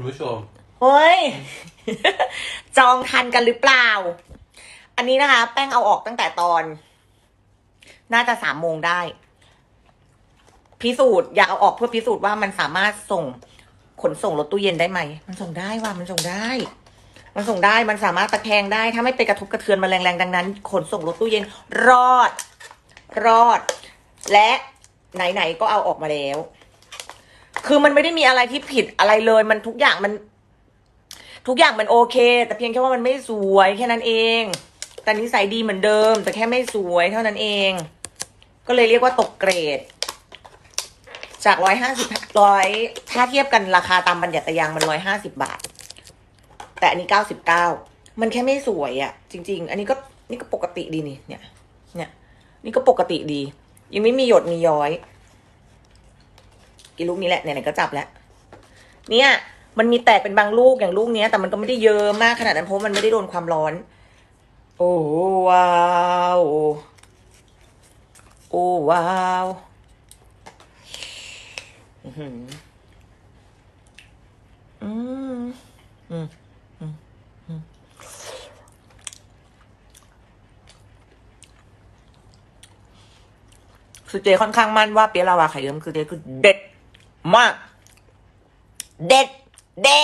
คุณผู้ชมเฮ้ย จองทันกันหรือเปล่า อันนี้นะคะ แป้งเอาออกตั้งแต่ตอน น่าจะสามโมงได้ พิสูจน์อยากเอาออกเพื่อพิสูจน์ว่ามันสามารถส่งขนส่งรถตู้เย็นได้ไหม มันส่งได้ว่ามันส่งได้ มันส่งได้ มันสามารถตะแคงได้ ถ้าไม่ไปกระทบกระเทือนมาแรงๆดังนั้น ขนส่งรถตู้เย็น รอด รอด และไหนๆก็เอาออกมาแล้ว คือมันไม่ได้มีอะไรที่ผิดอะไรเลย มันทุกอย่างมัน ทุกอย่างมันโอเค แต่เพียงแค่ว่ามันไม่สวยแค่นั้นเอง แต่นิสัยดีเหมือนเดิม แต่แค่ไม่สวยเท่านั้นเอง ก็เลยเรียกว่าตกเกรด จากร้อยห้าสิบร้อยถ้าเทียบกันราคาตามบัญญัติยางมันร้อยห้าสิบาท แต่อันนี้เก้าสิบเก้ามันแค่ไม่สวยอะ่ะจริง ๆ อันนี้ก็นี่ก็ปกติดีนี่เนี่ย เนี่ย นี่ก็ปกติดี ยังไม่มีหยดมีย้อย กี่ลูกนี้แหละไหนๆก็จับแล้วเนี่ยมันมีแตกเป็นบางลูกอย่างลูกเนี้ย แต่มันก็ไม่ได้เยอะมากขนาดนั้นเพราะมันไม่ได้โดนความร้อน โอ้ว้าวโอ้ว้าวอืมอืมอืมอืมคือเจค่อนข้างมั่นว่าเปียลาวาไข่เยิ้มคือเจคือเด็ด มากเด็ดเด็